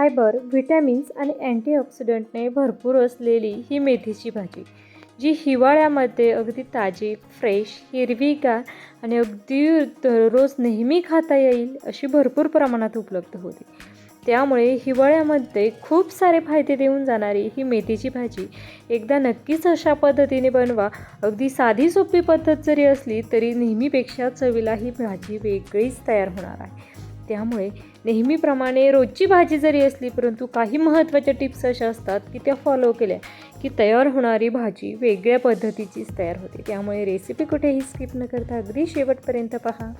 Fibre vitamins आणि अँटीऑक्सिडंटने भरपूर असलेली ही मेथीची भाजी जी हिवाळ्यामध्ये अगदी ताजी फ्रेश हिरवीगार आणि अगदी दररोज नेहमी खाता येईल अशी भरपूर प्रमाणात उपलब्ध होती. त्यामुळे हिवाळ्यामध्ये खूप सारे फायदे देऊन जाणारी ही मेथीची भाजी एकदा नक्कीच अशा पद्धतीने बनवा. अगदी साधी सोपी पद्धत जरी असली तरी नेहमीपेक्षा चवीला ही भाजी वेगळीच तयार होणार आहे. त्यामुळे नेहमीप्रमाणे रोजची भाजी जरी असली परंतु काही महत्त्वाच्या टिप्स अशा असतात की त्या फॉलो केल्या की तयार होणारी भाजी वेगळ्या पद्धतीचीच तयार होते. त्यामुळे रेसिपी कुठेही स्किप न करता अगदी शेवटपर्यंत पहा.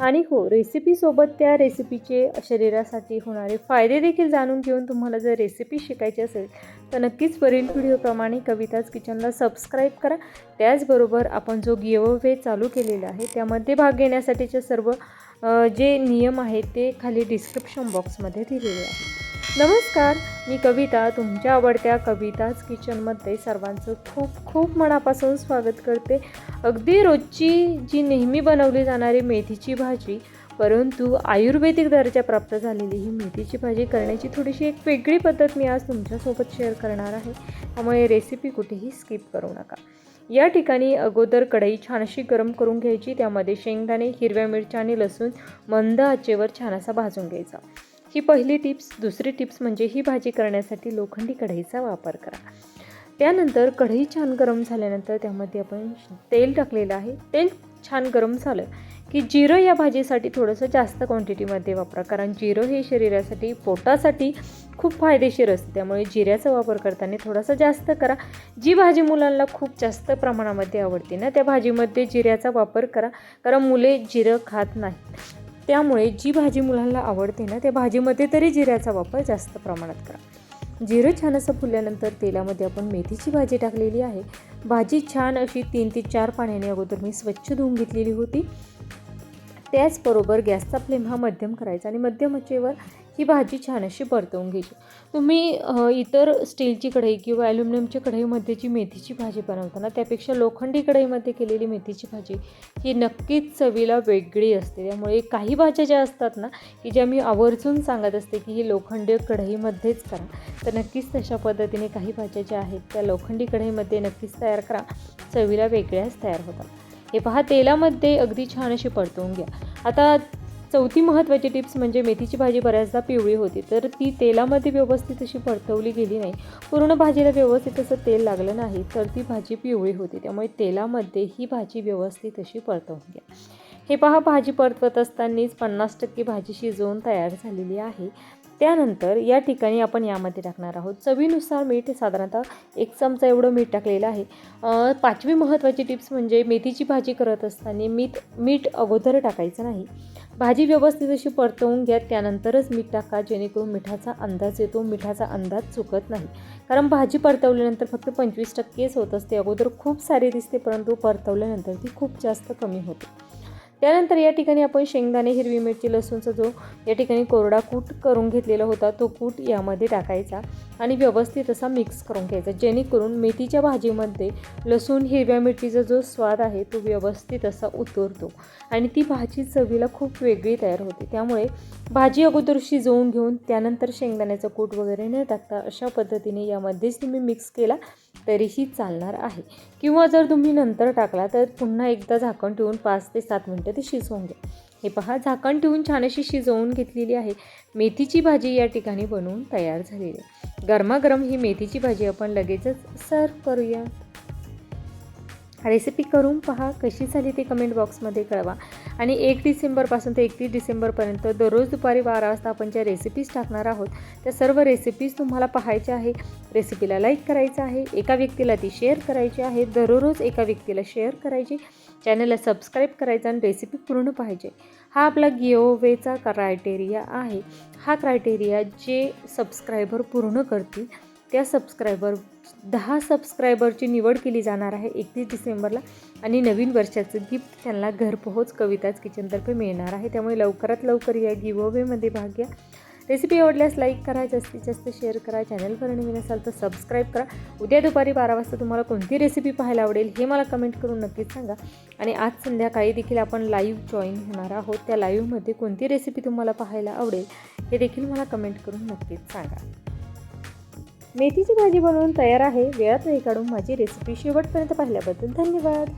आणि हो रेसिपीसोबत त्या रेसिपीचे शरीरासाठी होणारे फायदे देखील जाणून घेऊन तुम्हाला जर रेसिपी शिकायची असेल तर नक्कीच वरील व्हिडिओप्रमाणे कविताज किचनला सबस्क्राईब करा. त्याचबरोबर आपण जो गिओवे चालू केलेला आहे त्यामध्ये भाग घेण्यासाठीचे सर्व जे नियम आहेत ते खाली डिस्क्रिप्शन बॉक्समध्ये दिलेले आहेत. नमस्कार मी कविता तुमच्या आवडत्या कविताज किचनमध्ये सर्वांचं खूप खूप मनापासून स्वागत करते. अगदी रोजची जी नेहमी बनवली जाणारी मेथीची भाजी परंतु आयुर्वेदिक दर्जा प्राप्त झालेली ही मेथीची भाजी करण्याची थोडीशी एक वेगळी पद्धत मी आज तुमच्यासोबत शेअर करणार आहे. त्यामुळे रेसिपी कुठेही स्किप करू नका. या ठिकाणी अगोदर कढई छान अशी गरम करून घ्यायची त्यामध्ये शेंगदाणे हिरव्या मिरच्या आणि लसूण मंद आचेवर छान असा भाजून घ्यायचा. ही पहिली टिप्स दुसरी टिप्स म्हणजे ही भाजी करण्यासाठी लोखंडी कढईचा वापर करा. त्यानंतर कढई छान गरम झाल्यानंतर त्यामध्ये आपण तेल टाकलेलं आहे. तेल छान गरम झालं की जिरं या भाजीसाठी थोडंसं जास्त क्वांटिटीमध्ये वापरा. कारण जिरं हे शरीरासाठी पोटासाठी खूप फायदेशीर असते. त्यामुळे जिऱ्याचा वापर करताना थोडासा जास्त करा. जी भाजी मुलांना खूप जास्त प्रमाणामध्ये आवडते ना त्या भाजीमध्ये जिऱ्याचा वापर करा. कारण मुले जिरं खात नाहीत. त्यामुळे जी भाजी मुलांना आवडते ना त्या भाजीमध्ये तरी जिऱ्याचा वापर जास्त प्रमाणात करा. जिरं छान असं फुलल्यानंतर तेलामध्ये आपण मेथीची भाजी टाकलेली आहे. भाजी छान अशी तीन ते चार पाण्याने अगोदर मी स्वच्छ धुवून घेतलेली होती. त्याचबरोबर गॅसचा फ्लेम हा मध्यम करायचा आणि मध्यम आचेवर ही भाजी छान अशी परतवून घ्यायची. तुम्ही इतर स्टीलची कढई किंवा ॲल्युमिनियमच्या कढईमध्ये जी मेथीची भाजी बनवताना त्यापेक्षा लोखंडी कढईमध्ये केलेली मेथीची भाजी ही नक्कीच चवीला वेगळी असते. त्यामुळे काही भाज्या ज्या असतात ना की ज्या मी आवर्जून सांगत असते की ही लोखंडी कढईमध्येच करा. तर नक्कीच तशा पद्धतीने काही भाज्या ज्या आहेत त्या लोखंडी कढईमध्ये नक्कीच तयार करा. चवीला वेगळ्याच तयार होतात. हे पहा तेलामध्ये अगदी छान अशी परतवून घ्या. आता चौथी महत्त्वाची टिप्स म्हणजे मेथीची भाजी बऱ्याचदा पिवळी होती तर ती तेलामध्ये व्यवस्थित अशी परतवली गेली नाही. पूर्ण भाजीला व्यवस्थित असं तेल लागलं नाही तर ती भाजी पिवळी होती. त्यामुळे तेलामध्ये ही भाजी व्यवस्थित अशी परतवून घ्या. हे पहा भाजी परतवत असतानाच पन्नास टक्के भाजी शिजवून तयार झालेली आहे. त्यानंतर या ठिकाणी आपण यामध्ये टाकणार आहोत. चवीनुसार मीठ साधारणतः एक चमचा एवढं मीठ टाकलेलं आहे. पाचवी महत्त्वाची टिप्स म्हणजे मेथीची भाजी करत असताना मीठ मीठ अगोदर टाकायचं नाही. भाजी व्यवस्थित अशी परतवून घ्या त्यानंतरच मीठ टाका जेणेकरून मिठाचा अंदाज येतो मिठाचा अंदाज चुकत नाही. कारण भाजी परतवल्यानंतर फक्त पंचवीस टक्केच होत असते. अगोदर खूप सारी दिसते परंतु परतवल्यानंतर ती खूप जास्त कमी होते. त्यानंतर या ठिकाणी आपण शेंगदाणे हिरवी मिरची लसूणचा जो या ठिकाणी कोरडा कूट करून घेतलेला होता तो कूट यामध्ये टाकायचा. आणि व्यवस्थित असा मिक्स करून घ्यायचा. जेणेकरून मेथीच्या भाजीमध्ये लसूण हिरव्या मिरचीचा जो स्वाद आहे तो व्यवस्थित असा उतरतो. आणि ती भाजी चवीला खूप वेगळी तयार होते. त्यामुळे भाजी अगोदर शिजवून घेऊन त्यानंतर शेंगदाण्याचं कूट वगैरे न टाकता अशा पद्धतीने यामध्येच तुम्ही मिक्स केला तरीही चालणार आहे. किंवा जर तुम्ही नंतर टाकला तर पुन्हा एकदा झाकण ठेवून पाच ते सात मिनटं ते शिजवून घ्या. हे पहा झाकण ठेवून छान अशी शिजवून घेतलेली आहे. मेथीची भाजी या ठिकाणी बनवून तयार झालेली आहे. गरमागरम ही मेथीची भाजी आपण लगेचच सर्व करूया रेसिपी करून पहा कशी झाली ती कमेंट बॉक्समध्ये कळवा. आणि एक डिसेंबरपासून ते एकतीस डिसेंबरपर्यंत दररोज दुपारी बारा वाजता आपण ज्या रेसिपीज टाकणार आहोत त्या सर्व रेसिपीज तुम्हाला पाहायच्या आहे रेसिपीला लाईक करायचं आहे एका व्यक्तीला ती शेअर करायची आहे दररोज एका व्यक्तीला शेअर करायची. चॅनलला सबस्क्राईब करायचं आणि रेसिपी पूर्ण पाहिजे हा आपला गिओवेचा क्रायटेरिया आहे. हा क्रायटेरिया जे सबस्क्रायबर पूर्ण करतील त्या सबस्क्रायबर दहा सबस्क्रायबरची निवड केली जाणार आहे एकतीस डिसेंबरला आणि नवीन वर्षाचं गिफ्ट त्यांना घरपोहोच कविताच किचनतर्फे मिळणार आहे. त्यामुळे लवकरात लवकर या गिवअवेमध्ये भाग घ्या. रेसिपी आवडल्यास लाईक करा जास्तीत जास्त शेअर करा चॅनलवर नवीन असाल तर सबस्क्राईब करा. उद्या दुपारी बारा वाजता तुम्हाला कोणती रेसिपी पाहायला आवडेल हे मला कमेंट करून नक्कीच सांगा. आणि आज संध्याकाळी देखील आपण लाईव्ह जॉईन होणार आहोत. त्या लाईव्हमध्ये कोणती रेसिपी तुम्हाला पाहायला आवडेल हे देखील मला कमेंट करून नक्कीच सांगा. मेथीची भाजी बनवून तयार आहे. वेळात नाही काढून माझी रेसिपी शेवटपर्यंत पाहिल्याबद्दल धन्यवाद.